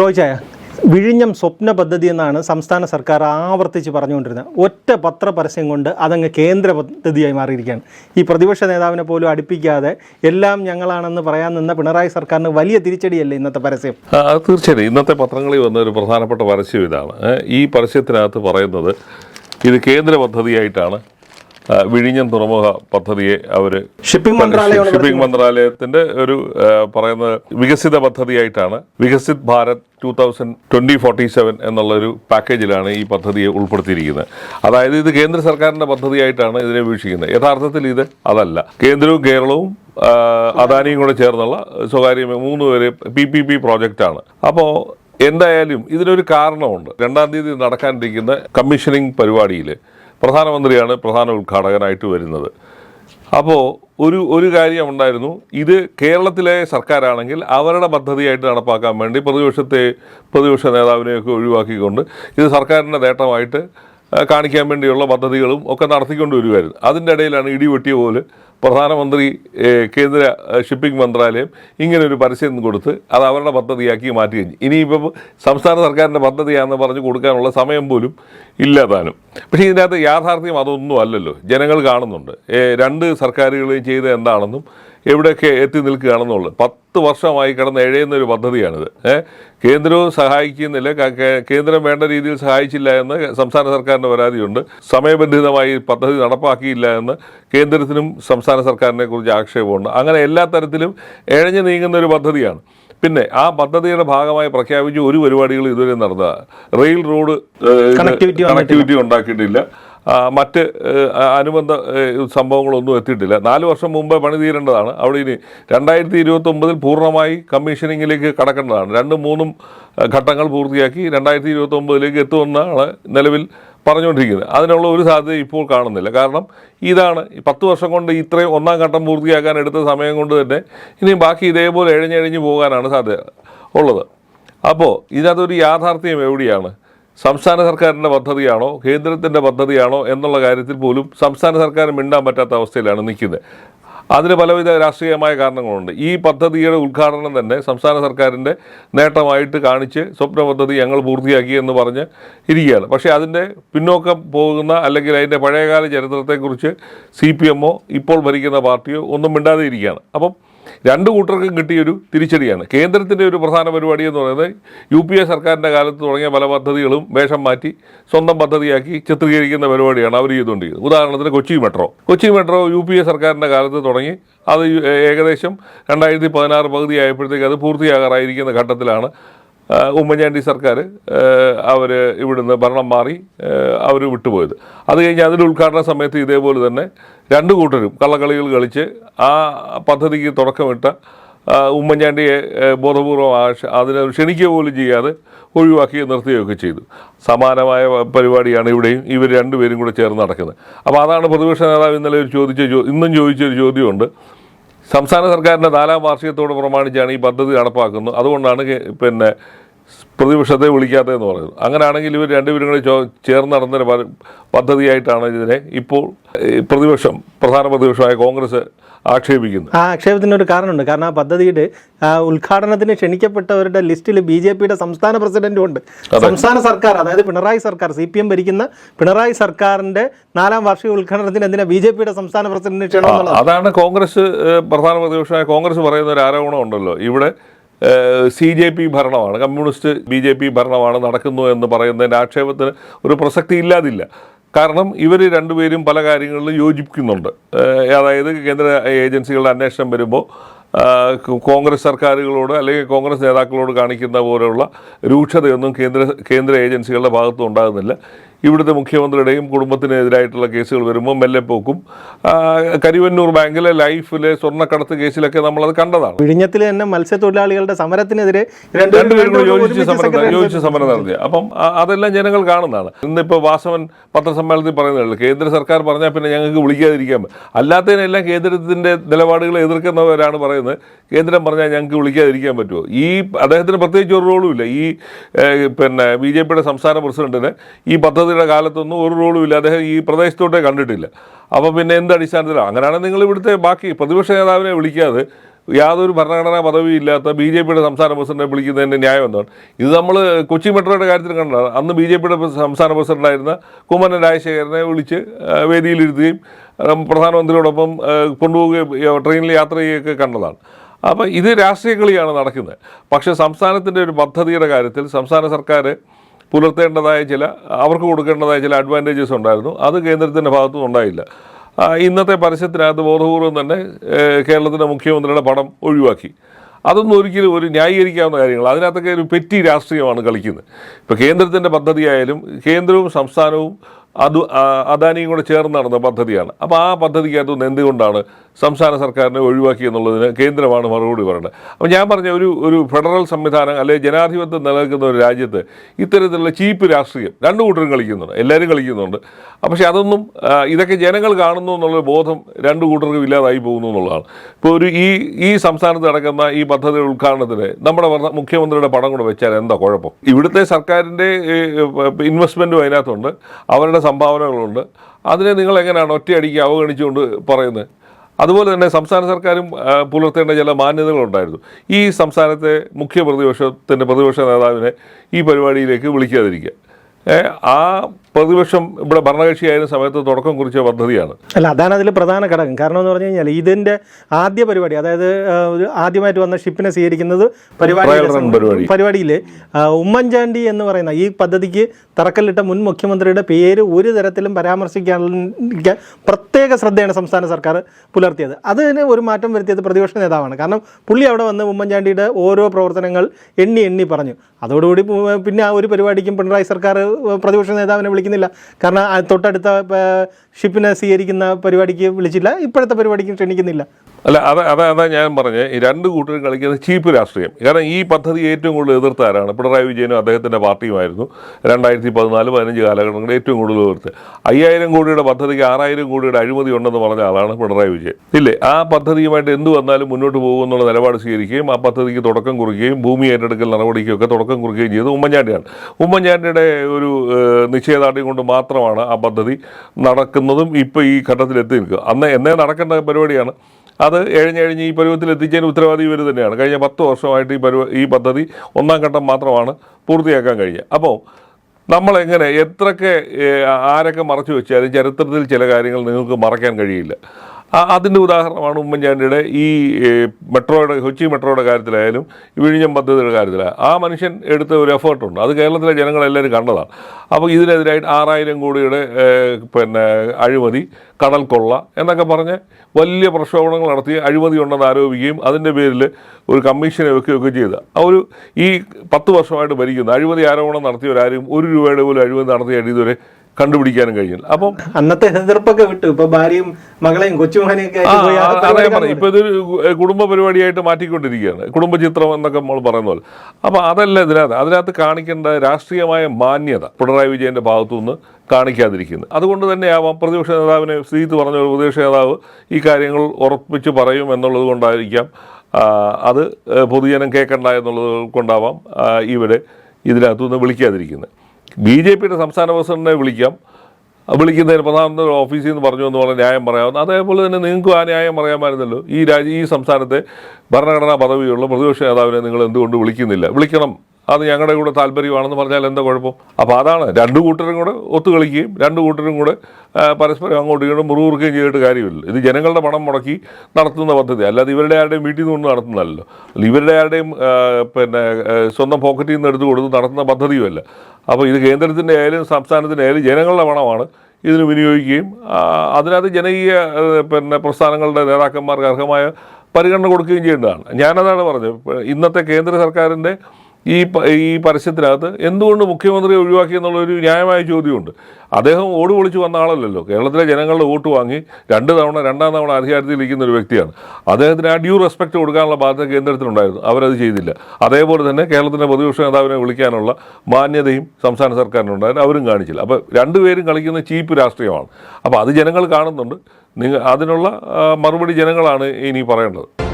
റോയ്ചായ വിഴിഞ്ഞം സ്വപ്ന പദ്ധതി എന്നാണ് സംസ്ഥാന സർക്കാർ ആവർത്തിച്ച് പറഞ്ഞുകൊണ്ടിരുന്നത്. ഒറ്റ പത്ര പരസ്യം കൊണ്ട് അതങ്ങ് കേന്ദ്ര പദ്ധതിയായി മാറിയിരിക്കുകയാണ്. ഈ പ്രതിപക്ഷ നേതാവിനെ പോലും അടുപ്പിക്കാതെ എല്ലാം ഞങ്ങളാണെന്ന് പറയാൻ നിന്ന പിണറായി സർക്കാരിന് വലിയ തിരിച്ചടിയല്ലേ ഇന്നത്തെ പരസ്യം? തീർച്ചയായും ഇന്നത്തെ പത്രങ്ങളിൽ വന്ന ഒരു പ്രധാനപ്പെട്ട പരസ്യം ഇതാണ്. ഈ പരസ്യത്തിനകത്ത് പറയുന്നത് ഇത് കേന്ദ്ര പദ്ധതിയായിട്ടാണ് വിഴിഞ്ഞം തുറമുഖ പദ്ധതിയെ അവർ ഷിപ്പിംഗ് മന്ത്രാലയം ഷിപ്പിംഗ് മന്ത്രാലയത്തിന്റെ ഒരു പറയുന്ന പറയുന്നത് വികസിത പദ്ധതിയായിട്ടാണ്. Viksit Bharat two thousand twenty forty seven എന്നുള്ളൊരു പാക്കേജിലാണ് ഈ പദ്ധതിയെ ഉൾപ്പെടുത്തിയിരിക്കുന്നത്. അതായത് ഇത് കേന്ദ്ര സർക്കാരിന്റെ പദ്ധതിയായിട്ടാണ് ഇതിനെ വീക്ഷിക്കുന്നത്. യഥാർത്ഥത്തിൽ ഇത് അതല്ല. കേന്ദ്രവും കേരളവും അദാനിയും കൂടെ ചേർന്നുള്ള സ്വകാര്യ മൂന്ന് പേര് പി പി പി പ്രോജക്റ്റാണ്. അപ്പോൾ എന്തായാലും ഇതിനൊരു കാരണമുണ്ട്. രണ്ടാം തീയതി നടക്കാനിരിക്കുന്ന കമ്മീഷനിങ് പരിപാടിയിൽ പ്രധാനമന്ത്രിയാണ് പ്രധാന ഉദ്ഘാടകനായിട്ട് വരുന്നത്. അപ്പോൾ ഒരു ഒരു കാര്യം ഉണ്ടായിരുന്നു. ഇത് കേരളത്തിലെ സർക്കാരാണെങ്കിൽ അവരുടെ പദ്ധതിയായിട്ട് നടപ്പാക്കാൻ വേണ്ടി പ്രതിപക്ഷത്തെ പ്രതിപക്ഷ നേതാവിനെയൊക്കെ ഒഴിവാക്കിക്കൊണ്ട് ഇത് സർക്കാരിന്റെ നേട്ടമായിട്ട് കാണിക്കാൻ വേണ്ടിയുള്ള പദ്ധതികളും ഒക്കെ നടത്തിക്കൊണ്ട് വരുമായിരുന്നു അതിന്റെ ഇടയിലാണ് ഇടിവെട്ടിയ പോലെ പ്രധാനമന്ത്രി കേന്ദ്ര ഷിപ്പിംഗ് മന്ത്രാലയം ഇങ്ങനെ ഒരു പരസ്യം കൊടുത്ത് അത് അവരുടെ പദ്ധതിയാക്കി മാറ്റി കഴിഞ്ഞു. ഇനിയിപ്പോൾ സംസ്ഥാന സർക്കാരിന്റെ പദ്ധതിയാണെന്ന് പറഞ്ഞ് കൊടുക്കാനുള്ള സമയം പോലും ഇല്ലാതാനും പക്ഷേ ഇതിനകത്ത് യാഥാർത്ഥ്യം അതൊന്നും അല്ലല്ലോ. ജനങ്ങൾ കാണുന്നുണ്ട്. രണ്ട് സർക്കാരുകളെയും ചെയ്ത് എന്താണെന്നും എവിടെയൊക്കെ എത്തി നിൽക്കുകയാണെന്നുള്ളത്. പത്ത് വർഷമായി കിടന്ന് എഴയുന്ന ഒരു പദ്ധതിയാണിത്. ഏഹ് കേന്ദ്രവും സഹായിക്കുന്നില്ല. കേന്ദ്രം വേണ്ട രീതിയിൽ സഹായിച്ചില്ല എന്ന് സംസ്ഥാന സർക്കാരിന്റെ പരാതിയുണ്ട്. സമയബന്ധിതമായി പദ്ധതി നടപ്പാക്കിയില്ല എന്ന് കേന്ദ്രത്തിനും സംസ്ഥാന സർക്കാരിനെ കുറിച്ച് ആക്ഷേപമുണ്ട്. അങ്ങനെ എല്ലാ തരത്തിലും എഴഞ്ഞു നീങ്ങുന്ന ഒരു പദ്ധതിയാണ്. പിന്നെ ആ പദ്ധതിയുടെ ഭാഗമായി പ്രഖ്യാപിച്ച ഒരു പരിപാടികൾ ഇതുവരെ നടന്നതാണ് റെയിൽ റോഡ് കണക്ടിവിറ്റി ഉണ്ടാക്കിയിട്ടില്ല. മറ്റ് അനുബന്ധ സംഭവങ്ങളൊന്നും എത്തിയിട്ടില്ല. നാല് വർഷം മുമ്പേ പണി തീരേണ്ടതാണ്. അവിടെ ഇനി രണ്ടായിരത്തി ഇരുപത്തി ഒമ്പതിൽ പൂർണമായി കമ്മീഷനിങ്ങിലേക്ക് കടക്കേണ്ടതാണ്. രണ്ടും മൂന്നും ഘട്ടങ്ങൾ പൂർത്തിയാക്കി രണ്ടായിരത്തി ഇരുപത്തി ഒമ്പതിലേക്ക് എത്തുമെന്നാണ് നിലവിൽ പറഞ്ഞുകൊണ്ടിരിക്കുന്നത്. അതിനുള്ള ഒരു സാധ്യത ഇപ്പോൾ കാണുന്നില്ല. കാരണം ഇതാണ് പത്ത് വർഷം കൊണ്ട് ഇത്രയും ഒന്നാം ഘട്ടം പൂർത്തിയാക്കാൻ എടുത്ത സമയം കൊണ്ട് തന്നെ ഇനി ബാക്കി ഇതേപോലെ എഴഞ്ഞെഴിഞ്ഞ് പോകാനാണ് സാധ്യത ഉള്ളത്. അപ്പോൾ ഇതിനകത്തൊരു യാഥാർത്ഥ്യം എവിടെയാണ്? സംസ്ഥാന സർക്കാരിന്റെ പദ്ധതിയാണോ കേന്ദ്രത്തിന്റെ പദ്ധതിയാണോ എന്നുള്ള കാര്യത്തിൽ പോലും സംസ്ഥാന സർക്കാർ മിണ്ടാൻ പറ്റാത്ത അവസ്ഥയിലാണ് നിൽക്കുന്നത്. അതിന് പലവിധ രാഷ്ട്രീയമായ കാരണങ്ങളുണ്ട്. ഈ പദ്ധതിയുടെ ഉദ്ഘാടനം തന്നെ സംസ്ഥാന സർക്കാരിന്റെ നേട്ടമായിട്ട് കാണിച്ച് സ്വപ്ന പദ്ധതി ഞങ്ങൾ പൂർത്തിയാക്കി എന്ന് പറഞ്ഞ് ഇരിക്കുകയാണ്. പക്ഷേ അതിന്റെ പിന്നോക്കം പോകുന്ന അല്ലെങ്കിൽ അതിന്റെ പഴയകാല ചരിത്രത്തെക്കുറിച്ച് സി പി എമ്മോ ഇപ്പോൾ ഭരിക്കുന്ന പാർട്ടിയോ ഒന്നും മിണ്ടാതെ ഇരിക്കുകയാണ്. അപ്പം രണ്ട് കൂട്ടർക്കും കിട്ടിയൊരു തിരിച്ചടിയാണ്. കേന്ദ്രത്തിന്റെ ഒരു പ്രധാന പരിപാടി എന്ന് പറയുന്നത് യു പി എ സർക്കാരിന്റെ കാലത്ത് തുടങ്ങിയ പല പദ്ധതികളും വേഷം മാറ്റി സ്വന്തം പദ്ധതിയാക്കി ചിത്രീകരിക്കുന്ന പരിപാടിയാണ് അവർ ചെയ്തുകൊണ്ടിരിക്കുന്നത്. ഉദാഹരണത്തിന് Kochi metro. Kochi metro U P A സർക്കാരിന്റെ കാലത്ത് തുടങ്ങി. അത് ഏകദേശം രണ്ടായിരത്തി പതിനാറ് പകുതി ആയപ്പോഴത്തേക്ക് അത് പൂർത്തിയാകാറായിരിക്കുന്ന ഘട്ടത്തിലാണ് ഉമ്മൻചാണ്ടി സർക്കാർ അവർ ഇവിടുന്ന് ഭരണം മാറി അവർ വിട്ടുപോയത്. അത് കഴിഞ്ഞ് അതിന്റെ ഉദ്ഘാടന സമയത്ത് ഇതേപോലെ തന്നെ രണ്ട് കൂട്ടരും കള്ളക്കളികൾ കളിച്ച് ആ പദ്ധതിക്ക് തുടക്കമിട്ട ഉമ്മൻചാണ്ടിയെ ബോധപൂർവം ആശ- അതിനെ ക്ഷണിക്കുക പോലും ചെയ്യാതെ ഒഴിവാക്കി നിർത്തുകയൊക്കെ ചെയ്തു. സമാനമായ പരിപാടിയാണ് ഇവിടെയും ഇവർ രണ്ടുപേരും കൂടെ ചേർന്ന് നടക്കുന്നത്. അപ്പോൾ അതാണ് പ്രതിപക്ഷ നേതാവ് ഇന്നലെ ഒരു ചോദിച്ച ഇന്നും ചോദിച്ചൊരു ചോദ്യമുണ്ട്. സംസ്ഥാന സർക്കാരിന്റെ നാലാം വാർഷികത്തോട് പ്രമാണിച്ചാണ് ഈ പദ്ധതി നടപ്പാക്കുന്നത്. അതുകൊണ്ടാണ് പിന്നെ പ്രതിപക്ഷത്തെ വിളിക്കാത്തതെന്ന് പറയുന്നത്. അങ്ങനെയാണെങ്കിൽ ഇവർ രണ്ടുപേരും കൂടി ചേർന്ന് നടന്നൊരു പദ്ധതിയായിട്ടാണ് ഇതിനെ ഇപ്പോൾ പ്രതിപക്ഷം പ്രധാന പ്രതിപക്ഷമായ കോൺഗ്രസ് ആക്ഷേപിക്കുന്നത്. ആ ആക്ഷേപത്തിന് ഒരു കാരണമുണ്ട്. കാരണം ആ പദ്ധതിയുടെ ഉദ്ഘാടനത്തിന് ക്ഷണിക്കപ്പെട്ടവരുടെ ലിസ്റ്റിൽ ബി ജെ പിയുടെ സംസ്ഥാന പ്രസിഡന്റും ഉണ്ട്. സംസ്ഥാന സർക്കാർ അതായത് പിണറായി സർക്കാർ സി പി എം ഭരിക്കുന്ന പിണറായി സർക്കാരിന്റെ നാലാം വാർഷിക ഉദ്ഘാടനത്തിന് എന്തിനാ ബി ജെ പിയുടെ സംസ്ഥാന പ്രസിഡന്റ് ക്ഷണം അതാണ് കോൺഗ്രസ് പ്രധാന പ്രതിപക്ഷമായ കോൺഗ്രസ് പറയുന്ന ഒരു ആരോപണം ഉണ്ടല്ലോ. ഇവിടെ സി ജെ പി ഭരണമാണ് കമ്മ്യൂണിസ്റ്റ് ബി ജെ പി ഭരണമാണ് നടക്കുന്നു എന്ന് പറയുന്നതിന്റെ ആക്ഷേപത്തിന് ഒരു പ്രസക്തി ഇല്ലാതില്ല. കാരണം ഇവർ രണ്ടുപേരും പല കാര്യങ്ങളിലും യോജിക്കുന്നുണ്ട് അതായത് കേന്ദ്ര ഏജൻസികളുടെ അന്വേഷണം വരുമ്പോൾ കോൺഗ്രസ് സർക്കാരുകളോട് അല്ലെങ്കിൽ കോൺഗ്രസ് നേതാക്കളോട് കാണിക്കുന്ന പോലെയുള്ള രൂക്ഷതയൊന്നും കേന്ദ്ര കേന്ദ്ര ഏജൻസികളുടെ ഭാഗത്തും ഉണ്ടാകുന്നില്ല. ഇവിടുത്തെ മുഖ്യമന്ത്രിയുടെയും കുടുംബത്തിനെതിരായിട്ടുള്ള കേസുകൾ വരുമ്പോൾ മെല്ലെ പോക്കും. കരുവന്നൂർ ബാങ്കിലെ ലൈഫിലെ സ്വർണക്കടത്ത് കേസിലൊക്കെ നമ്മളത് കണ്ടതാണ്. വിഴിഞ്ഞത്തിൽ തന്നെ മത്സ്യത്തൊഴിലാളികളുടെ സമരത്തിനെതിരെ രണ്ടുപേരും യോജിച്ച് സമരം യോജിച്ച് സമരം നടത്തി. അപ്പം അതെല്ലാം ജനങ്ങൾ കാണുന്നതാണ്. ഇന്നിപ്പോൾ വാസവൻ പത്രസമ്മേളനത്തിൽ പറയുന്നുള്ളൂ കേന്ദ്ര സർക്കാർ പറഞ്ഞാൽ പിന്നെ ഞങ്ങൾക്ക് വിളിക്കാതിരിക്കാൻ അല്ലാത്തതിനെല്ലാം കേന്ദ്രത്തിന്റെ നിലപാടുകളെ എതിർക്കുന്നവരാണ് പറയുന്നത്. കേന്ദ്രം പറഞ്ഞാൽ ഞങ്ങൾക്ക് വിളിക്കാതിരിക്കാൻ പറ്റുമോ ഈ അദ്ദേഹത്തിന് പ്രത്യേകിച്ച് ഒരു റോളും ഇല്ല. ഈ പിന്നെ ബി ജെ പിയുടെ സംസ്ഥാന പ്രസിഡന്റിന് ഈ പദ്ധതിയുടെ കാലത്തൊന്നും ഒരു റോളും ഇല്ല. അദ്ദേഹം ഈ പ്രദേശത്തോട്ടേ കണ്ടിട്ടില്ല. അപ്പോൾ പിന്നെ എന്ത് അടിസ്ഥാനത്തിലാണ് അങ്ങനെയാണെങ്കിൽ നിങ്ങൾ ഇവിടുത്തെ ബാക്കി പ്രതിപക്ഷ നേതാവിനെ വിളിക്കാതെ യാതൊരു ഭരണഘടനാ പദവി ഇല്ലാത്ത ബി ജെ പിയുടെ സംസ്ഥാന പ്രസിഡന്റിനെ വിളിക്കുന്നതിന്റെ ന്യായം എന്താണ്? ഇത് നമ്മൾ കൊച്ചി മെട്രോയുടെ കാര്യത്തിൽ കണ്ടതാണ്. അന്ന് ബി ജെ പിയുടെ സംസ്ഥാന പ്രസിഡന്റായിരുന്ന കുമ്മനം രാജശേഖരനെ വിളിച്ച് വേദിയിലിരുത്തുകയും പ്രധാനമന്ത്രിയോടൊപ്പം കൊണ്ടുപോവുകയും ട്രെയിനിൽ യാത്ര ചെയ്യുകയൊക്കെ കണ്ടതാണ്. അപ്പോൾ ഇത് രാഷ്ട്രീയ കളിയാണ് നടക്കുന്നത്. പക്ഷേ സംസ്ഥാനത്തിന്റെ ഒരു പദ്ധതിയുടെ കാര്യത്തിൽ സംസ്ഥാന സർക്കാർ പുലർത്തേണ്ടതായ ചില അവർക്ക് കൊടുക്കേണ്ടതായ ചില അഡ്വാന്റേജസ് ഉണ്ടായിരുന്നു. അത് കേന്ദ്രത്തിന്റെ ഭാഗത്തുനിന്ന് ഉണ്ടായില്ല. ഇന്നത്തെ പരസ്യത്തിനകത്ത് ബോധപൂർവം തന്നെ കേരളത്തിന്റെ മുഖ്യമന്ത്രിയുടെ പടം ഒഴിവാക്കി. അതൊന്നും ഒരിക്കലും ഒരു ന്യായീകരിക്കാവുന്ന കാര്യങ്ങൾ. അതിനകത്തൊക്കെ ഒരു പെറ്റി രാഷ്ട്രീയമാണ് കളിക്കുന്നത്. ഇപ്പോൾ കേന്ദ്രത്തിന്റെ പദ്ധതിയായാലും കേന്ദ്രവും സംസ്ഥാനവും അത് അദാനിയും കൂടെ ചേർന്ന് നടന്ന പദ്ധതിയാണ്. അപ്പോൾ ആ പദ്ധതിക്കകത്തുനിന്ന് എന്തുകൊണ്ടാണ് സംസ്ഥാന സർക്കാരിനെ ഒഴിവാക്കി എന്നുള്ളതിന് കേന്ദ്രമാണ് മറുപടി പറയുന്നത്. അപ്പോൾ ഞാൻ പറഞ്ഞ ഒരു ഒരു ഫെഡറൽ സംവിധാനം അല്ലെങ്കിൽ ജനാധിപത്യം നിലനിൽക്കുന്ന ഒരു രാജ്യത്ത് ഇത്തരത്തിലുള്ള ചീപ്പ് രാഷ്ട്രീയം രണ്ടു കൂട്ടരും കളിക്കുന്നുണ്ട് എല്ലാവരും കളിക്കുന്നുണ്ട്. പക്ഷേ അതൊന്നും ഇതൊക്കെ ജനങ്ങൾ കാണുന്നു എന്നുള്ള ബോധം രണ്ടു കൂട്ടർക്കും ഇല്ലാതായി പോകുന്നു എന്നുള്ളതാണ്. ഇപ്പോൾ ഒരു ഈ ഈ സംസ്ഥാനത്ത് നടക്കുന്ന ഈ പദ്ധതി ഉദ്ഘാടനത്തിന് നമ്മുടെ മുഖ്യമന്ത്രിയുടെ പടം കൂടെ വെച്ചാൽ എന്താ കുഴപ്പം? ഇവിടുത്തെ സർക്കാരിന്റെ ഇൻവെസ്റ്റ്മെന്റും അതിനകത്തുണ്ട്. അവരുടെ സംഭാവനകളുണ്ട്. അതിനെ നിങ്ങൾ എങ്ങനെയാണ് ഒറ്റയടിക്ക് അവഗണിച്ചുകൊണ്ട് പറയുന്നത്? അതുപോലെ തന്നെ സംസ്ഥാന സർക്കാരും പുലർത്തേണ്ട ചില മാന്യതകളുണ്ടായിരുന്നു. ഈ സംസ്ഥാനത്തെ മുഖ്യ പ്രതിപക്ഷത്തിന്റെ പ്രതിപക്ഷ നേതാവിനെ ഈ പരിപാടിയിലേക്ക് വിളിക്കാതിരിക്കുക. ആ പ്രതിപക്ഷം ഇവിടെ ഭരണകക്ഷിയായിരുന്ന സമയത്ത് തുടക്കം കുറിച്ച പദ്ധതിയാണ്. അല്ല അതാണ് അതിൽ പ്രധാന ഘടകം. കാരണം എന്ന് പറഞ്ഞു കഴിഞ്ഞാൽ ഇതിന്റെ ആദ്യ പരിപാടി അതായത് ആദ്യമായിട്ട് വന്ന ഷിപ്പിനെ സ്വീകരിക്കുന്നത് പരിപാടി. പരിപാടിയിൽ ഉമ്മൻചാണ്ടി എന്ന് പറയുന്ന ഈ പദ്ധതിക്ക് തറക്കല്ലിട്ട മുൻ മുഖ്യമന്ത്രിയുടെ പേര് ഒരു തരത്തിലും പരാമർശിക്കാൻ പ്രത്യേക ശ്രദ്ധയാണ് സംസ്ഥാന സർക്കാർ പുലർത്തിയത്. അതിന് ഒരു മാറ്റം വരുത്തിയത് പ്രതിപക്ഷ നേതാവാണ്. കാരണം പുള്ളി അവിടെ വന്ന് ഉമ്മൻചാണ്ടിയുടെ ഓരോ പ്രവർത്തനങ്ങൾ എണ്ണി എണ്ണി പറഞ്ഞു. അതോടുകൂടി പിന്നെ ആ ഒരു പരിപാടിക്കും പിണറായി സർക്കാർ പ്രതിപക്ഷ നേതാവിനെ വിളിക്കുന്നില്ല. കാരണം തൊട്ടടുത്ത ഷിപ്പിനെ സ്വീകരിക്കുന്ന പരിപാടിക്ക് വിളിച്ചില്ല. ഇപ്പോഴത്തെ പരിപാടിക്ക് ക്ഷണിക്കുന്നില്ല. അല്ല അത് അതാ അതാ ഞാൻ പറഞ്ഞത് ഈ രണ്ട് കൂട്ടരും കളിക്കുന്നത് ചീപ്പ് രാഷ്ട്രീയം. കാരണം ഈ പദ്ധതി ഏറ്റവും കൂടുതൽ എതിർത്താരാണ് പിണറായി വിജയനും അദ്ദേഹത്തിന്റെ പാർട്ടിയുമായിരുന്നു. രണ്ടായിരത്തി പതിനാല് പതിനഞ്ച് കാലഘട്ടങ്ങളിൽ ഏറ്റവും കൂടുതൽ എതിർത്ത് അയ്യായിരം കോടിയുടെ പദ്ധതിക്ക് ആറായിരം കോടിയുടെ അഴിമതി ഉണ്ടെന്ന് പറഞ്ഞ ആളാണ് പിണറായി വിജയൻ. ഇല്ലേ? ആ പദ്ധതിയുമായിട്ട് എന്ത് വന്നാലും മുന്നോട്ട് പോകുമെന്നുള്ള നിലപാട് സ്വീകരിക്കുകയും ആ പദ്ധതിക്ക് തുടക്കം കുറിക്കുകയും ഭൂമി ഏറ്റെടുക്കൽ നടപടിക്കൊക്കെ തുടക്കം കുറിക്കുകയും ചെയ്തത് ഉമ്മൻചാണ്ടിയാണ്. ഉമ്മൻചാണ്ടിയുടെ ഒരു നിശ്ചയദാർഢ്യം കൊണ്ട് മാത്രമാണ് ആ പദ്ധതി നടക്കുന്നതും ഇപ്പോൾ ഈ ഘട്ടത്തിൽ എത്തി നിൽക്കുക. അന്ന് എന്നേ നടക്കേണ്ട പരിപാടിയാണ്. അത് എഴിഞ്ഞഴിഞ്ഞ് ഈ പരുവത്തിൽ എത്തിച്ചതിന് ഉത്തരവാദി ഇവർ തന്നെയാണ്. കഴിഞ്ഞ പത്ത് വർഷമായിട്ട് ഈ പരുവ ഈ പദ്ധതി ഒന്നാം ഘട്ടം മാത്രമാണ് പൂർത്തിയാക്കാൻ കഴിഞ്ഞത് അപ്പോൾ നമ്മളെങ്ങനെ എത്രയൊക്കെ ഏഹ്, ആരൊക്കെ മറച്ചു വെച്ചാലും ചരിത്രത്തിൽ ചില കാര്യങ്ങൾ നിങ്ങൾക്ക് മറക്കാൻ കഴിയില്ല. അതിന്റെ ഉദാഹരണമാണ് ഉമ്മൻചാണ്ടിയുടെ ഈ മെട്രോയുടെ കൊച്ചി മെട്രോയുടെ കാര്യത്തിലായാലും വിഴിഞ്ഞം പദ്ധതിയുടെ കാര്യത്തിലായാലും. ആ മനുഷ്യൻ എടുത്ത ഒരു എഫേർട്ടുണ്ട് അത് കേരളത്തിലെ ജനങ്ങളെല്ലാവരും കണ്ടതാണ്. അപ്പോൾ ഇതിനെതിരായിട്ട് ആറായിരം കോടിയുടെ പിന്നെ അഴിമതി കടൽ കൊള്ള എന്നൊക്കെ പറഞ്ഞ് വലിയ പ്രക്ഷോഭങ്ങൾ നടത്തി അഴിമതി ഉണ്ടെന്ന് ആരോപിക്കുകയും അതിന്റെ പേരിൽ ഒരു കമ്മീഷനെ വെക്കുകയൊക്കെ ചെയ്ത. ആ ഒരു ഈ പത്ത് വർഷമായിട്ട് ഭരിക്കുന്ന. അഴിമതി ആരോപണം നടത്തിയവരാരും ഒരു രൂപയുടെ പോലും അഴിമതി നടത്തിയായിട്ട് ഇതുവരെ കണ്ടുപിടിക്കാനും കഴിഞ്ഞില്ല അപ്പം അന്നത്തെ എതിർപ്പൊക്കെ വിട്ടു. ഇപ്പൊ ഭാര്യയും മകളെയും കൊച്ചുമകനെയൊക്കെ പറഞ്ഞു ഇപ്പൊ ഇതൊരു കുടുംബ പരിപാടിയായിട്ട് മാറ്റിക്കൊണ്ടിരിക്കുകയാണ്. കുടുംബചിത്രം എന്നൊക്കെ നമ്മൾ പറയുന്ന പോലെ. അപ്പൊ അതല്ല ഇതിനകത്ത് അതിനകത്ത് കാണിക്കേണ്ട രാഷ്ട്രീയമായ മാന്യത പിണറായി വിജയന്റെ ഭാഗത്തു നിന്ന് കാണിക്കാതിരിക്കുന്നത് അതുകൊണ്ട് തന്നെയാവാം പ്രതിപക്ഷ നേതാവിനെ സ്ത്രീത്ത് പറഞ്ഞ ഒരു പ്രതിപക്ഷ നേതാവ് ഈ കാര്യങ്ങൾ ഉറപ്പിച്ച് പറയും എന്നുള്ളത് കൊണ്ടായിരിക്കാം. അത് പൊതുജനം കേൾക്കണ്ട എന്നുള്ളത് കൊണ്ടാവാം ഇവിടെ ഇതിനകത്തുനിന്ന് വിളിക്കാതിരിക്കുന്നത്. ബി ജെ പിയുടെ സംസ്ഥാന പ്രസിഡന്റിനെ വിളിക്കാം. വിളിക്കുന്നതിന് പ്രധാനമന്ത്രി ഓഫീസിൽ നിന്ന് പറഞ്ഞു എന്ന് പറഞ്ഞ ന്യായം പറയാവുന്ന അതേപോലെ തന്നെ നിങ്ങൾക്കും ആ ന്യായം പറയാമായിരുന്നല്ലോ. ഈ രാജ്യ ഈ സംസ്ഥാനത്തെ ഭരണഘടനാ പദവിയുള്ള പ്രതിപക്ഷ നേതാവിനെ നിങ്ങൾ എന്തുകൊണ്ട് വിളിക്കുന്നില്ല? വിളിക്കണം. അത് ഞങ്ങളുടെ കൂടെ താല്പര്യമാണെന്ന് പറഞ്ഞാൽ എന്താ കുഴപ്പം? അപ്പോൾ അതാണ്. രണ്ട് കൂട്ടരും കൂടെ ഒത്തു കളിക്കുകയും രണ്ട് കൂട്ടരും കൂടെ പരസ്പരം അങ്ങോട്ടും ഇങ്ങോട്ടും മുറിവുറുക്കുകയും ചെയ്തിട്ട് കാര്യമില്ല. ഇത് ജനങ്ങളുടെ പണം മുടക്കി നടത്തുന്ന പദ്ധതി. അല്ലാതെ ഇവരുടെ ആരുടെയും വീട്ടിൽ നിന്ന് നടത്തുന്നതല്ലോ ഇവരുടെ ആരുടെയും പിന്നെ സ്വന്തം പോക്കറ്റിൽ നിന്ന് എടുത്തു കൊടുത്ത് നടത്തുന്ന പദ്ധതിയുമല്ല. അപ്പോൾ ഇത് കേന്ദ്രത്തിന്റെ ആയാലും സംസ്ഥാനത്തിന്റെ ആയാലും ജനങ്ങളുടെ പണമാണ് ഇതിന് വിനിയോഗിക്കുകയും അതിനകത്ത് ജനകീയ പിന്നെ പ്രസ്ഥാനങ്ങളുടെ നേതാക്കന്മാർക്ക് അർഹമായ പരിഗണന കൊടുക്കുകയും ചെയ്യേണ്ടതാണ് ഞാനതാണ് പറഞ്ഞത്. ഇന്നത്തെ കേന്ദ്ര സർക്കാരിന്റെ ഈ ഈ പരസ്യത്തിനകത്ത് എന്തുകൊണ്ട് മുഖ്യമന്ത്രിയെ ഒഴിവാക്കി എന്നുള്ളൊരു ന്യായമായ ചോദ്യമുണ്ട്. അദ്ദേഹം ഓട് പൊളിച്ച് വന്ന ആളല്ലല്ലോ. കേരളത്തിലെ ജനങ്ങളുടെ വോട്ട് വാങ്ങി രണ്ട് തവണ രണ്ടാം തവണ അധികാരത്തിലിരിക്കുന്ന ഒരു വ്യക്തിയാണ്. അദ്ദേഹത്തിന് ആ ഡ്യൂ റെസ്പെക്ട് കൊടുക്കാനുള്ള ബാധ്യത കേന്ദ്രത്തിനുണ്ടായിരുന്നു അവരത് ചെയ്തില്ല. അതേപോലെ തന്നെ കേരളത്തിന്റെ പ്രതിപക്ഷ നേതാവിനെ വിളിക്കാനുള്ള മാന്യതയും സംസ്ഥാന സർക്കാരിനുണ്ടായിരുന്നു. അവരും കാണിച്ചില്ല. അപ്പോൾ രണ്ടുപേരും കളിക്കുന്ന ചീപ്പ് രാഷ്ട്രീയമാണ്. അപ്പോൾ അത് ജനങ്ങൾ കാണുന്നുണ്ട്. നിങ്ങൾ അതിനുള്ള മറുപടി ജനങ്ങളാണ് ഇനി പറയേണ്ടത്.